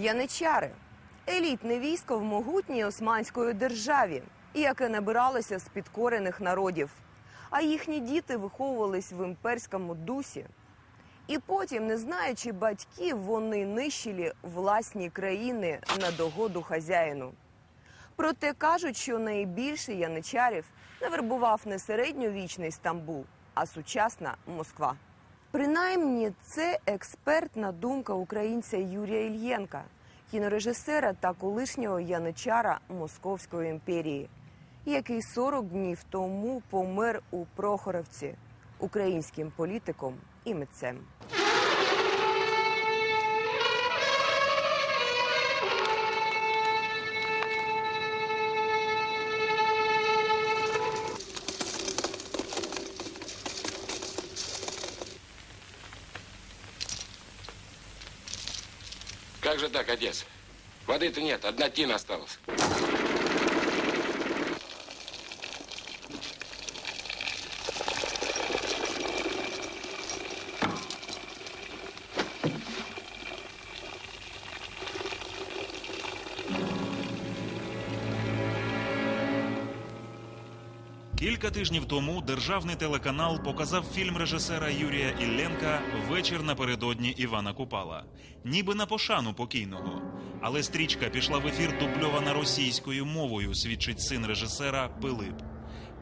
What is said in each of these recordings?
Яничари елітне військо в могутній османської державі, яке набиралося з підкорених народів. А їхні діти виховувались в імперському дусі. І потім, не знаючи батьків, вони нищили власні країни на догоду хазяїну. Проте кажуть, що найбільше яничарів навербував не середньовічний Стамбул, а сучасна Москва. Принаймні, це експертна думка українця Юрія Ільєнка, кінорежисера та колишнього яничара Московської імперії, який 40 днів тому помер у Прохоровці українським політиком і митцем. Же так, отец? Воды-то нет, одна тина осталась. Кілька тижнів тому державний телеканал показав фільм режисера Юрія Ілленка Вечір напередодні Івана Купала, ніби на пошану покійного. Але стрічка пішла в ефір дубльована російською мовою, свідчить син режисера Пилип.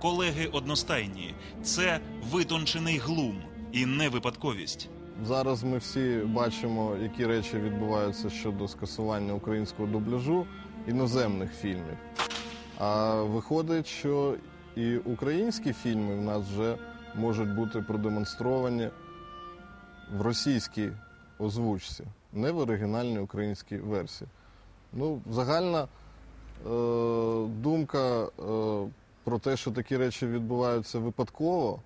Колеги одностайні це витончений глум і не випадковість. Зараз ми всі бачимо, які речі відбуваються щодо скасування українського дубляжу іноземних фільмів. А виходить, що і українські фільми в нас вже можуть бути продемонстровані в російській озвучці, не в оригінальній українській версії. Ну, загальна е, думка е, про те, що такі речі відбуваються випадково,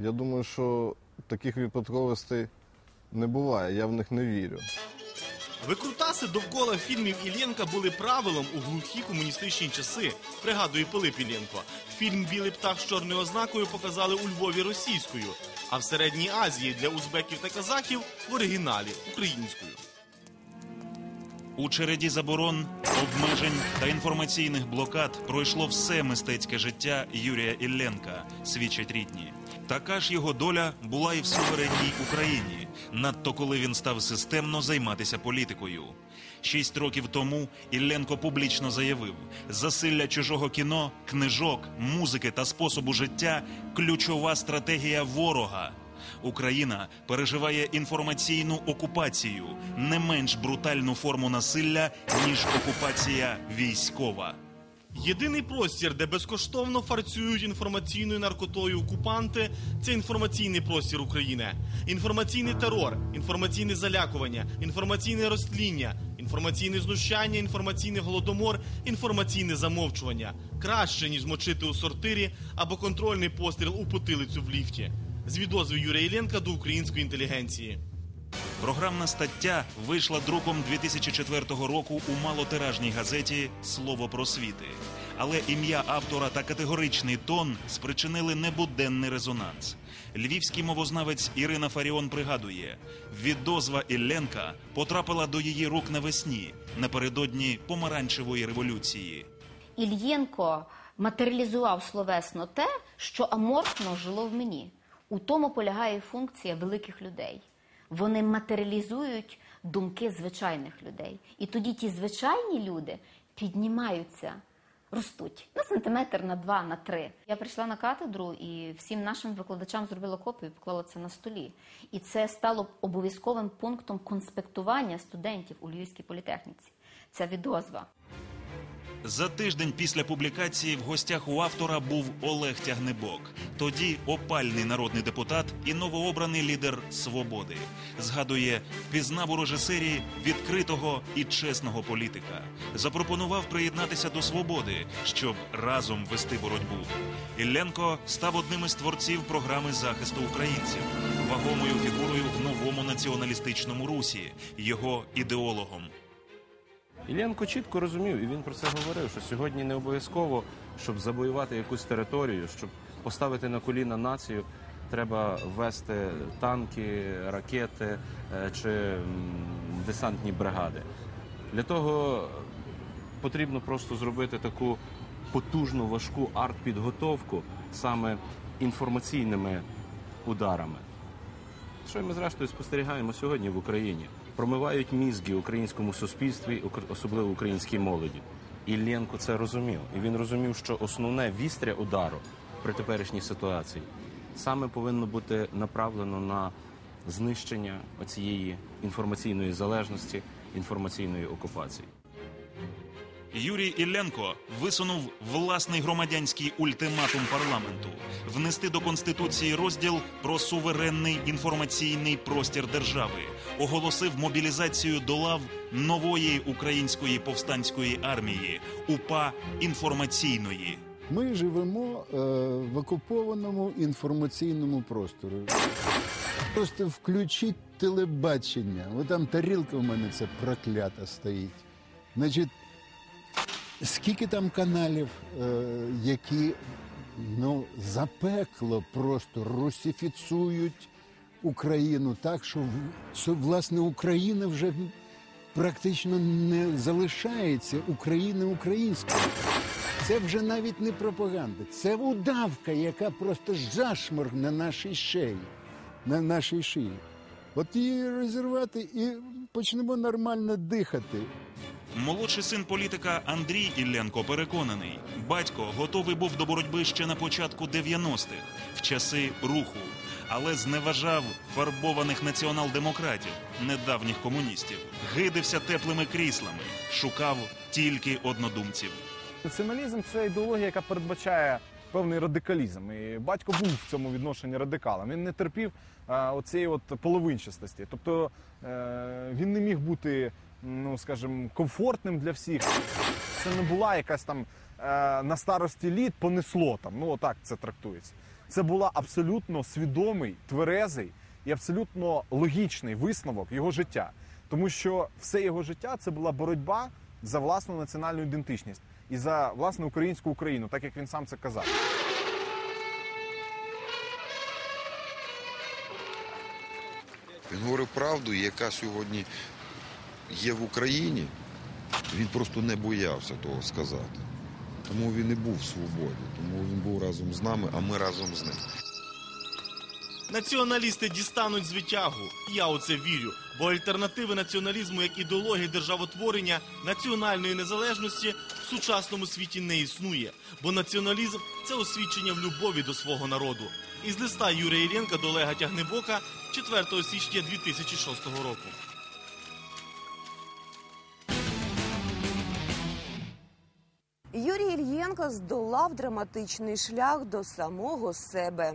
я думаю, що таких випадковостей не буває, я в них не вірю. Викрутаси довкола фільмів Іллєнка були правилом у глухі комуністичні часи. Пригадує Пилип Іллєнко. Фільм Білий птах з чорною ознакою показали у Львові російською, а в середній Азії для узбеків та казахів в оригіналі українською. У череді заборон, обмежень та інформаційних блокад пройшло все мистецьке життя Юрія Ілленка, свідчать рідні. Така ж його доля була і в суверенній Україні, надто коли він став системно займатися політикою. Шість років тому Ілленко публічно заявив: засилля чужого кіно, книжок, музики та способу життя ключова стратегія ворога. Україна переживає інформаційну окупацію, не менш брутальну форму насилля ніж окупація військова. Єдиний простір, де безкоштовно фарцюють інформаційною наркотою окупанти, це інформаційний простір України. Інформаційний терор, інформаційне залякування, інформаційне розтління, інформаційне знущання, інформаційний голодомор, інформаційне замовчування краще ніж мочити у сортирі або контрольний постріл у потилицю в ліфті. З відозви Юрія Іллєнка до української інтелігенції. Програмна стаття вийшла друком 2004 року у малотиражній газеті Слово просвіти. Але ім'я автора та категоричний тон спричинили небуденний резонанс. Львівський мовознавець Ірина Фаріон пригадує, відозва Ілленка потрапила до її рук навесні напередодні помаранчевої революції. Ільєнко матеріалізував словесно те, що аморфно жило в мені. У тому полягає функція великих людей. Вони матеріалізують думки звичайних людей. І тоді ті звичайні люди піднімаються, ростуть на сантиметр, на два, на три. Я прийшла на катедру і всім нашим викладачам зробила копію, поклала це на столі. І це стало обов'язковим пунктом конспектування студентів у Львівській політехніці. Ця відозва. За тиждень після публікації в гостях у автора був Олег Тягнебок, тоді опальний народний депутат і новообраний лідер свободи. Згадує, впізнав у режисері відкритого і чесного політика. Запропонував приєднатися до свободи, щоб разом вести боротьбу. Ілленко став одним із творців програми захисту українців, вагомою фігурою в новому націоналістичному русі, його ідеологом. Іллєнко чітко розумів, і він про це говорив, що сьогодні не обов'язково, щоб завоювати якусь територію, щоб поставити на коліна націю, треба ввести танки, ракети е, чи десантні бригади. Для того потрібно просто зробити таку потужну важку арт-підготовку саме інформаційними ударами. Що ми зрештою спостерігаємо сьогодні в Україні? Промивають мізки українському суспільстві, особливо українській молоді. Іллєнко це розумів. І він розумів, що основне вістря удару при теперішній ситуації саме повинно бути направлено на знищення цієї інформаційної залежності, інформаційної окупації. Юрій Ілленко висунув власний громадянський ультиматум парламенту внести до конституції розділ про суверенний інформаційний простір держави, оголосив мобілізацію до лав нової української повстанської армії УПА інформаційної. Ми живемо е, в окупованому інформаційному просторі. Просто включіть телебачення. О, там тарілка в мене це проклята стоїть. Значить, скільки там каналів, е, які ну, запекло просто русифіцують Україну так, що, власне Україна вже практично не залишається України українською. Це вже навіть не пропаганда, це удавка, яка просто жашморг на нашій шиї. На нашій шиї. От її розірвати і почнемо нормально дихати. Молодший син політика Андрій Ілленко переконаний, батько готовий був до боротьби ще на початку 90-х, в часи руху, але зневажав фарбованих націонал-демократів, недавніх комуністів, гидився теплими кріслами, шукав тільки однодумців. Націоналізм це ідеологія, яка передбачає певний радикалізм. І батько був в цьому відношенні радикалом. Він не терпів а, оцієї от половинчастості. Тобто е, він не міг бути, ну скажімо, комфортним для всіх. Це не була якась там е, на старості літ понесло там. Ну отак це трактується. Це була абсолютно свідомий, тверезий і абсолютно логічний висновок його життя. Тому що все його життя це була боротьба за власну національну ідентичність і за власну українську Україну, так як він сам це казав. Він говорив правду, яка сьогодні є в Україні. Він просто не боявся того сказати. Тому він і був в свободі, тому він був разом з нами, а ми разом з ним. Націоналісти дістануть звитягу. Я у це вірю. Бо альтернативи націоналізму як ідеології державотворення національної незалежності в сучасному світі не існує. Бо націоналізм це освідчення в любові до свого народу. Із листа Юрія Іллєнка до Олега Тягнебока 4 січня 2006 року. Юрій здолав драматичний шлях до самого себе.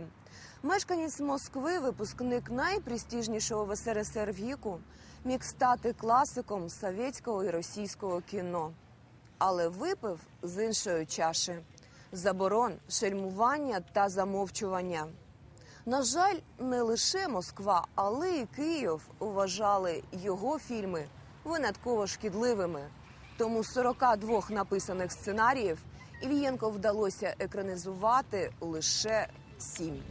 Мешканець Москви, випускник найпрестижнішого в СРСР віку, міг стати класиком совєтського і російського кіно. Але випив з іншої чаші заборон, шельмування та замовчування. На жаль, не лише Москва, але й Київ вважали його фільми винятково шкідливими. Тому з 42 написаних сценаріїв Ільєнко вдалося екранізувати лише сім.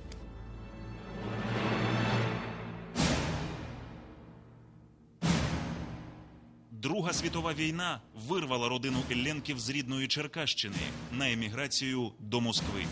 Друга світова війна вирвала родину Ілленків з рідної Черкащини на еміграцію до Москви.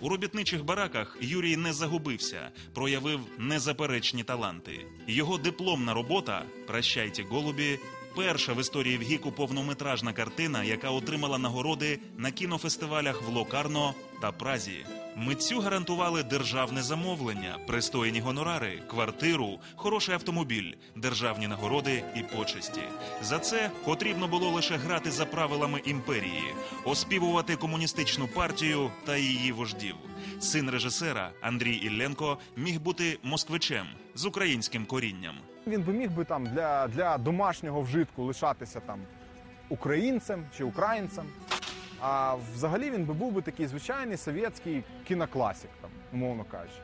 У робітничих бараках Юрій не загубився, проявив незаперечні таланти. Його дипломна робота Прощайте, голубі. Перша в історії ВГІКу повнометражна картина, яка отримала нагороди на кінофестивалях в Локарно та Празі. Митцю гарантували державне замовлення, пристойні гонорари, квартиру, хороший автомобіль, державні нагороди і почесті. За це потрібно було лише грати за правилами імперії, оспівувати комуністичну партію та її вождів. Син режисера Андрій Ілленко міг бути москвичем з українським корінням. Він би міг би там для, для домашнього вжитку лишатися там українцем чи українцем. А взагалі він би був би такий звичайний совєтський кінокласик, там, умовно кажучи.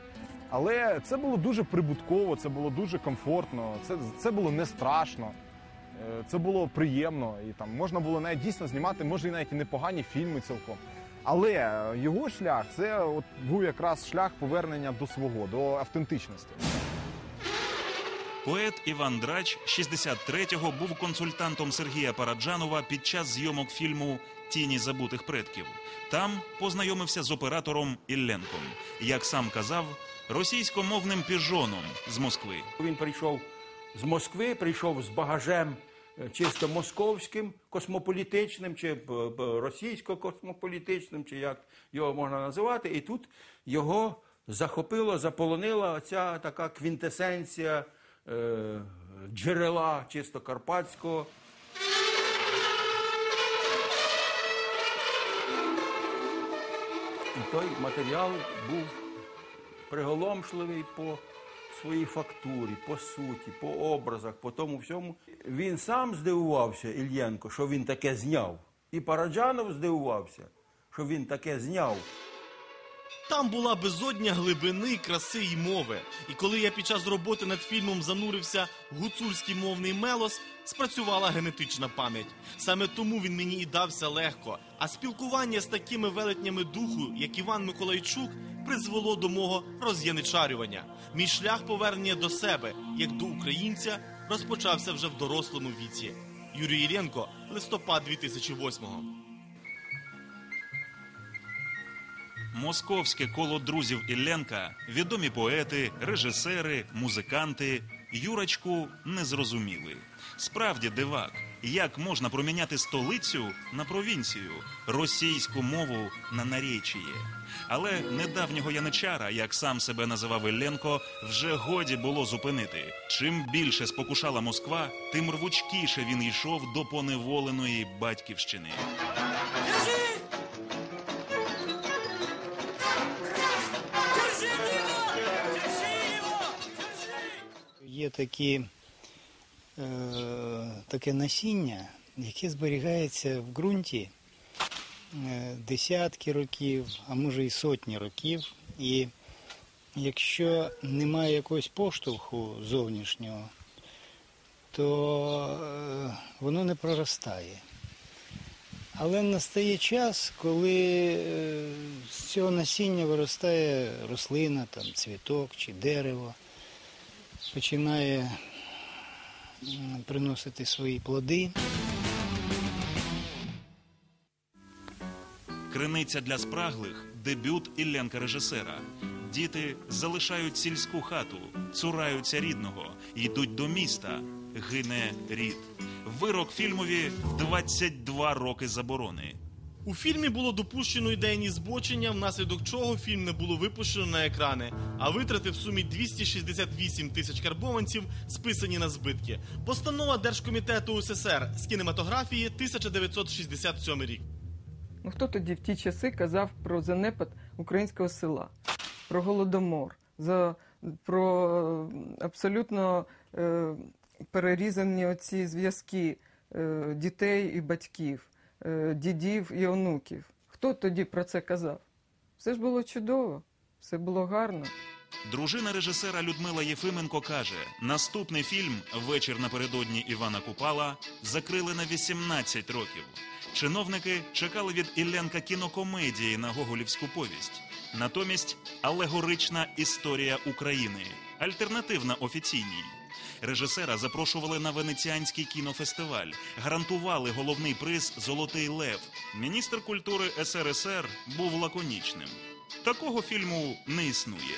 Але це було дуже прибутково, це було дуже комфортно, це, це було не страшно, е, це було приємно. І там можна було навіть дійсно знімати, може, і навіть і непогані фільми цілком. Але його шлях це от був якраз шлях повернення до свого, до автентичності. Поет Іван Драч 63-го був консультантом Сергія Параджанова під час зйомок фільму Тіні забутих предків. Там познайомився з оператором Ілленком. Як сам казав, російськомовним піжоном з Москви. Він прийшов з Москви, прийшов з багажем е, чисто московським, космополітичним, чи б- б- російсько-космополітичним, чи як його можна називати. І тут його захопило, заполонила ця така квінтесенція е, джерела чисто карпатського. І той матеріал був приголомшливий по своїй фактурі, по суті, по образах, по тому всьому. Він сам здивувався, Ільєнко, що він таке зняв. І Параджанов здивувався, що він таке зняв. Там була безодня глибини, краси й мови. І коли я під час роботи над фільмом занурився в гуцульський мовний мелос, спрацювала генетична пам'ять. Саме тому він мені і дався легко. А спілкування з такими велетнями духу, як Іван Миколайчук, призвело до мого роз'яничарювання. Мій шлях повернення до себе, як до українця, розпочався вже в дорослому віці. Юрій Іллєнко, листопад 2008-го. Московське коло друзів Ілленка, відомі поети, режисери, музиканти Юрочку не зрозуміли. Справді дивак, як можна проміняти столицю на провінцію, російську мову на наречіє. Але недавнього яничара, як сам себе називав Ілленко, вже годі було зупинити. Чим більше спокушала Москва, тим рвучкіше він йшов до поневоленої батьківщини. Є такі, е, таке насіння, яке зберігається в ґрунті е, десятки років, а може і сотні років. І якщо немає якогось поштовху зовнішнього, то е, воно не проростає. Але настає час, коли е, з цього насіння виростає рослина, там, цвіток чи дерево починає приносити свої плоди. Криниця для спраглих дебют Ілленка режисера. Діти залишають сільську хату, цураються рідного, йдуть до міста. Гине рід. Вирок фільмові 22 роки заборони. У фільмі було допущено ідейні збочення, внаслідок чого фільм не було випущено на екрани, а витрати в сумі 268 тисяч карбованців списані на збитки. Постанова Держкомітету УССР з кінематографії 1967 рік. Ну хто тоді в ті часи казав про занепад українського села, про голодомор, за, про е, абсолютно е, перерізані оці зв'язки е, дітей і батьків, дідів і онуків? Хто тоді про це казав? Все ж було чудово, все було гарно. Дружина режисера Людмила Єфименко каже: наступний фільм Вечір напередодні Івана Купала закрили на 18 років. Чиновники чекали від Ілленка кінокомедії на Гоголівську повість. Натомість алегорична історія України, альтернативна офіційній. Режисера запрошували на венеціанський кінофестиваль, гарантували головний приз Золотий Лев. Міністр культури СРСР був лаконічним. Такого фільму не існує.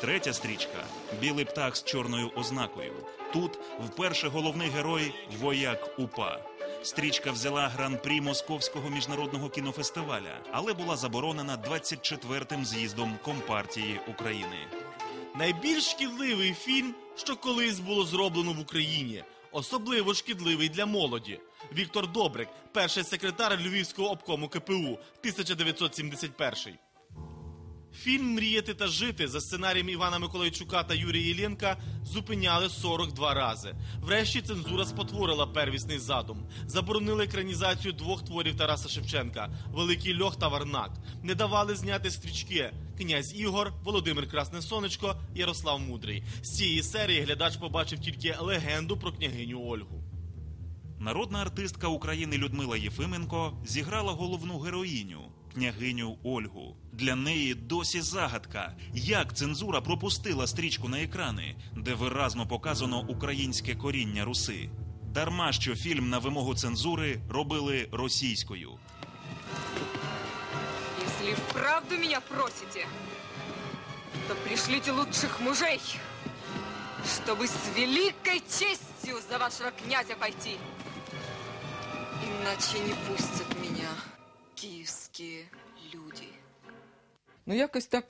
Третя стрічка Білий птах з чорною ознакою. Тут вперше головний герой вояк УПА. Стрічка взяла гран-прі Московського міжнародного кінофестиваля, але була заборонена 24-м з'їздом Компартії України. Найбільш шкідливий фільм, що колись було зроблено в Україні. Особливо шкідливий для молоді. Віктор Добрик, перший секретар Львівського обкому КПУ, 1971. Фільм Мріяти та жити за сценарієм Івана Миколайчука та Юрія Єленка зупиняли 42 рази. Врешті цензура спотворила первісний задум. Заборонили екранізацію двох творів Тараса Шевченка Великий льох та Варнак. Не давали зняти стрічки Князь Ігор, Володимир Красне Сонечко, Ярослав Мудрий. З цієї серії глядач побачив тільки легенду про княгиню Ольгу. Народна артистка України Людмила Єфименко зіграла головну героїню княгиню Ольгу. Для неї досі загадка, як цензура пропустила стрічку на екрани, де виразно показано українське коріння руси. Дарма що фільм на вимогу цензури робили російською. Если вправду меня просите, то пришлите лучших мужей, чтобы с великой честью за вашего князя пойти. Иначе не пустят меня киевские люди. Ну, якось так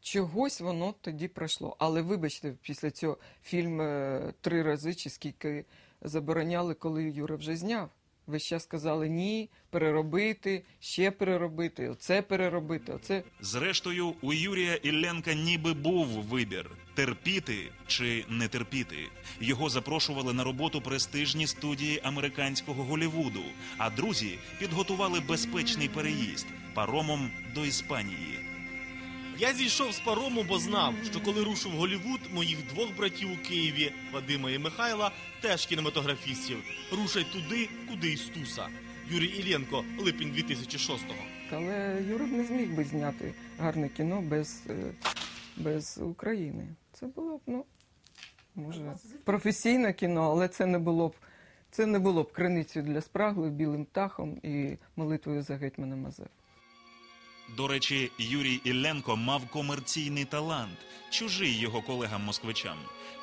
чогось воно тоді пройшло. Але вибачте, після цього фільм е, три рази чи скільки забороняли, коли Юра вже зняв. Ви ще сказали ні, переробити, ще переробити, оце переробити, оце. Зрештою, у Юрія Ілленка ніби був вибір терпіти чи не терпіти. Його запрошували на роботу престижні студії американського Голівуду, а друзі підготували безпечний переїзд паромом до Іспанії. Я зійшов з парому, бо знав, що коли рушив Голівуд, моїх двох братів у Києві, Вадима і Михайла, теж кінематографістів, рушать туди, куди й Стуса. Юрій Іллєнко, липень 2006-го. Але Юра б не зміг би зняти гарне кіно без, е, без України. Це було б, ну, може, професійне кіно, але це не було б. Це не було б криницею для спраглих білим птахом і молитвою за гетьмана Мазепу. До речі, Юрій Ілленко мав комерційний талант, чужий його колегам-москвичам.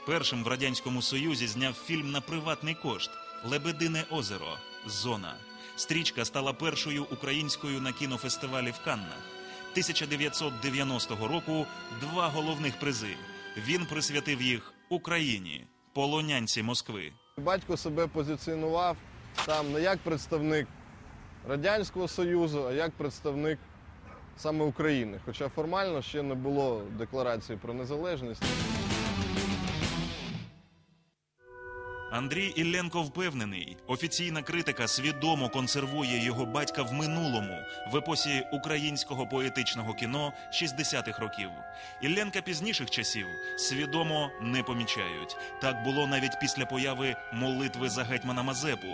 Першим в радянському союзі зняв фільм на приватний кошт Лебедине озеро. Зона. Стрічка стала першою українською на кінофестивалі в Каннах. 1990 року два головних призи. Він присвятив їх Україні, полонянці Москви. Батько себе позиціонував там не як представник Радянського Союзу, а як представник саме України. Хоча формально ще не було декларації про незалежність. Андрій Ілленко впевнений, офіційна критика свідомо консервує його батька в минулому в епосі українського поетичного кіно 60-х років. Ілленка пізніших часів свідомо не помічають. Так було навіть після появи молитви за гетьмана Мазепу.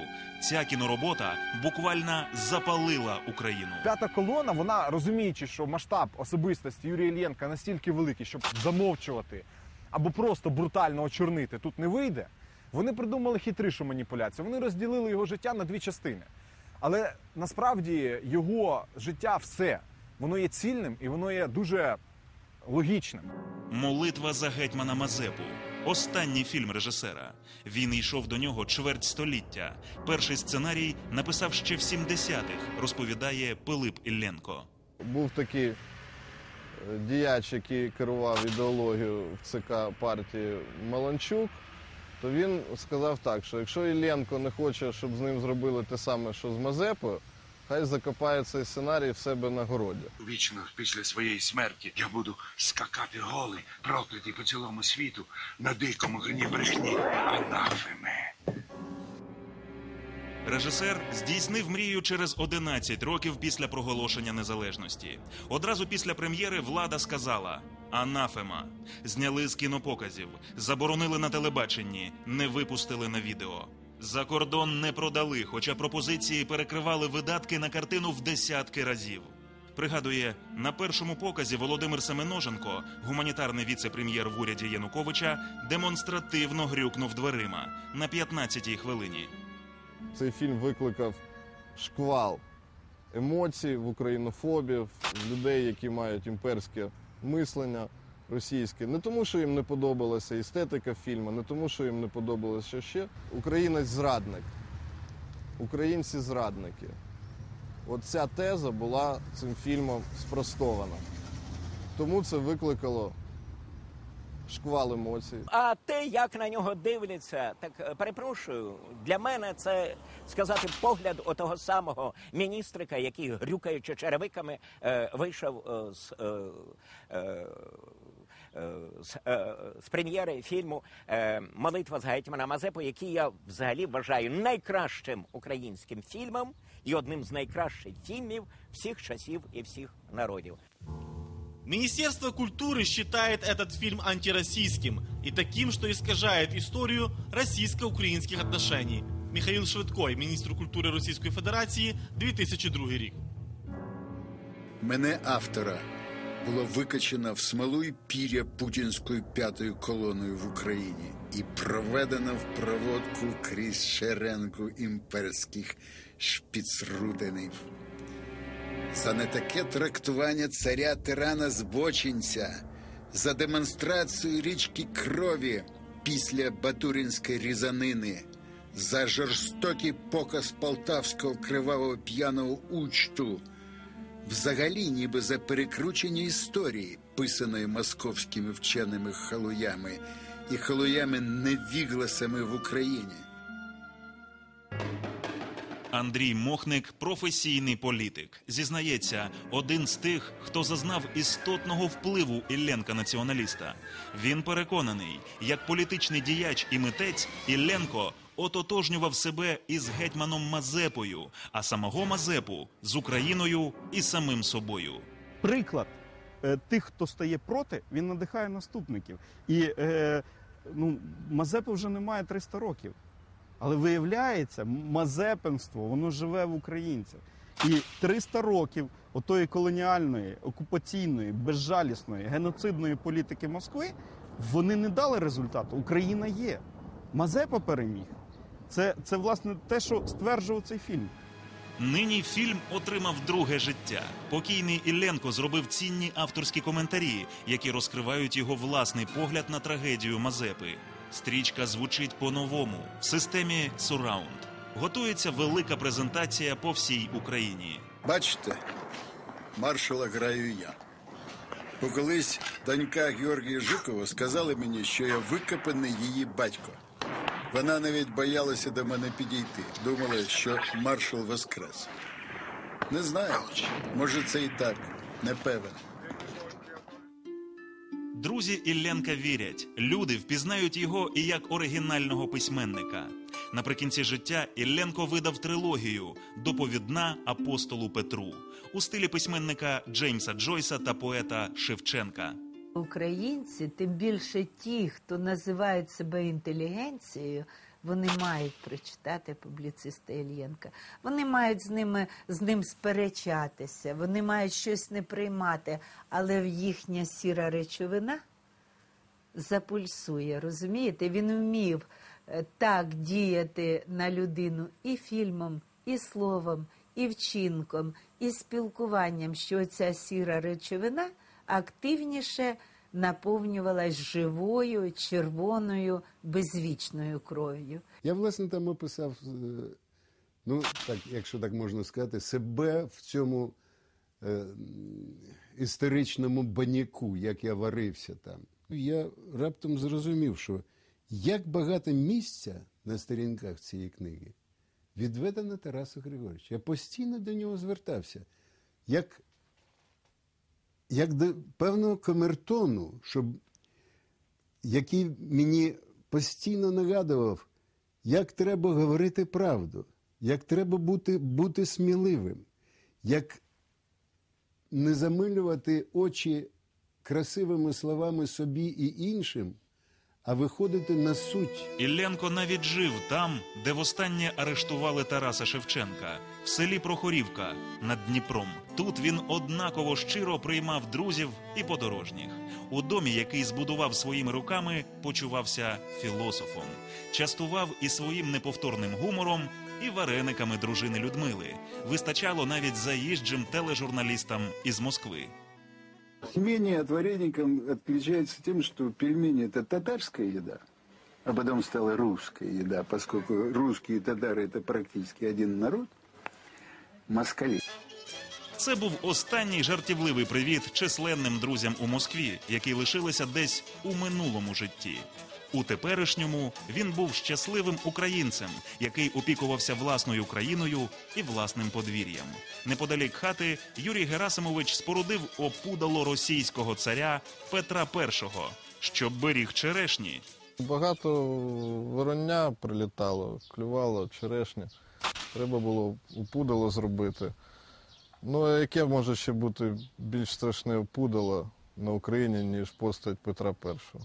Ця кіноробота буквально запалила Україну. П'ята колона, вона розуміючи, що масштаб особистості Юрія Іллєнка настільки великий, щоб замовчувати або просто брутально очорнити тут не вийде. Вони придумали хитришу маніпуляцію. Вони розділили його життя на дві частини. Але насправді його життя все. Воно є цільним і воно є дуже логічним. Молитва за гетьмана Мазепу. Останній фільм режисера. Він йшов до нього чверть століття. Перший сценарій написав ще в 70-х, розповідає Пилип Ілленко. Був такий е, діяч, який керував ідеологію в ЦК партії Маланчук, то він сказав так, що якщо Ілленко не хоче, щоб з ним зробили те саме, що з Мазепою, хай закопає цей сценарій в себе на городі. Вічно після своєї смерті я буду скакати голий, проклятий по цілому світу на дикому гні брехні анафеми. Режисер здійснив мрію через 11 років після проголошення незалежності. Одразу після прем'єри влада сказала: Анафема. Зняли з кінопоказів, заборонили на телебаченні, не випустили на відео. За кордон не продали, хоча пропозиції перекривали видатки на картину в десятки разів. Пригадує, на першому показі Володимир Семеноженко, гуманітарний віце-прем'єр в уряді Януковича, демонстративно грюкнув дверима на 15-й хвилині. Цей фільм викликав шквал емоцій в українофобів, людей, які мають імперське мислення російське. Не тому, що їм не подобалася естетика фільму, не тому, що їм не подобалося ще. Українець зрадник. Українці зрадники. От ця теза була цим фільмом спростована. Тому це викликало шквал емоцій. А те, як на нього дивляться, так е, перепрошую, для мене це сказати погляд отого самого міністрика, який грюкаючи черевиками, е, вийшов е, з. Е, е, е, з, з прем'єри фільму Молитва з гетьмана Мазепу, який я взагалі вважаю найкращим українським фільмом і одним з найкращих фільмів всіх часів і всіх народів. Министерство культуры считает этот фильм антироссийским и таким, что искажает историю российско-украинских отношений. Михаил Швидкой, міністр культури Російської Федерації, 2002 рік. Мене автора було викачено в смолу і пір'я путінською п'ятою колоною в Україні і проведено в проводку крізь шеренку імперських шпіцрутинів. За не таке трактування царя тирана збочинця, за демонстрацію річки крові після Батуринської різанини, за жорстокий показ полтавського кривавого п'яного учту, взагалі ніби за перекручення історії, писаної московськими вченими халуями і халуями-невігласами в Україні. Андрій Мохник професійний політик. Зізнається, один з тих, хто зазнав істотного впливу Ілленка націоналіста. Він переконаний, як політичний діяч і митець Ілленко ототожнював себе із гетьманом Мазепою, а самого Мазепу з Україною і самим собою. приклад е, тих, хто стає проти, він надихає наступників. І е, ну, Мазепи вже немає 300 років. Але виявляється, мазепинство воно живе в українцях. І 300 років отої колоніальної, окупаційної, безжалісної, геноцидної політики Москви вони не дали результату. Україна є. Мазепа переміг. Це, це власне те, що стверджував цей фільм. Нині фільм отримав друге життя. Покійний Ілленко зробив цінні авторські коментарі, які розкривають його власний погляд на трагедію Мазепи. Стрічка звучить по-новому в системі Surround. Готується велика презентація по всій Україні. Бачите, маршала граю я. Бо колись донька Георгія Жукова сказала мені, що я викопаний її батько. Вона навіть боялася до мене підійти. Думала, що маршал воскрес. Не знаю, може це і так, не певен. Друзі Ілленка вірять, люди впізнають його і як оригінального письменника. Наприкінці життя Ілленко видав трилогію Доповідна апостолу Петру у стилі письменника Джеймса Джойса та поета Шевченка. Українці, тим більше ті, хто називають себе інтелігенцією, вони мають прочитати публіциста Ільєнка. Вони мають з ними з ним сперечатися, вони мають щось не приймати, але їхня сіра речовина запульсує. Розумієте? Він вмів е, так діяти на людину і фільмом, і словом, і вчинком, і спілкуванням, що ця сіра речовина активніше наповнювалась живою, червоною, безвічною кров'ю. Я, власне, там описав, е, ну, так, якщо так можна сказати, себе в цьому е, історичному баняку, як я варився там. Я раптом зрозумів, що як багато місця на сторінках цієї книги відведено Тарасу Григоровичу. Я постійно до нього звертався. Як як до певного камертону, щоб, який мені постійно нагадував, як треба говорити правду, як треба бути, бути сміливим, як не замилювати очі красивими словами собі і іншим, а виходити на суть. Ілленко навіть жив там, де востаннє арештували Тараса Шевченка, в селі Прохорівка над Дніпром. Тут він однаково щиро приймав друзів і подорожніх. У домі, який збудував своїми руками, почувався філософом, частував і своїм неповторним гумором, і варениками дружини Людмили. Вистачало навіть заїжджим тележурналістам із Москви. Мнение от вареником отличается тем, что пельмени – это татарская еда, а потом стала русская еда, поскольку русские и татары – это практически один народ, москали. Це був останній жартівливий привіт численним друзям у Москві, які лишилися десь у минулому житті. У теперішньому він був щасливим українцем, який опікувався власною країною і власним подвір'ям. Неподалік хати Юрій Герасимович спорудив опудало російського царя Петра І, щоб беріг черешні. Багато вороння прилітало, клювало, черешня. Треба було опудало зробити. Ну, а яке може ще бути більш страшне опудало на Україні, ніж постать Петра І?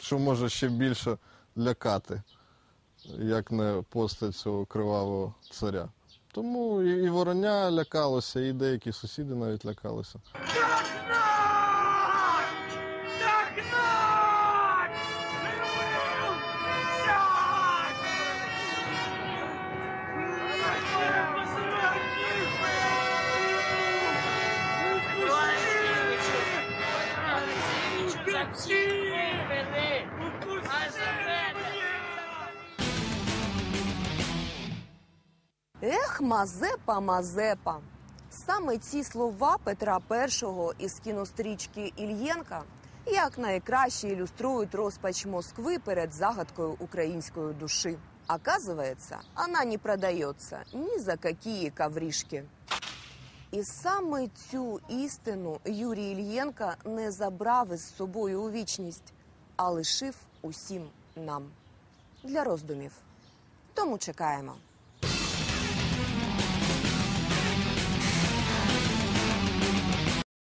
Що може ще більше лякати, як не постать цього кривавого царя? Тому і, вороня лякалося, і деякі сусіди навіть лякалися. Мазепа, Мазепа. Саме ці слова Петра І із кінострічки Ільєнка як найкраще ілюструють розпач Москви перед загадкою української душі. Оказывается, она не продается ні за какие ковришки. І саме цю істину Юрій Ільєнка не забрав із собою у вічність, а лишив усім нам для роздумів. Тому чекаємо.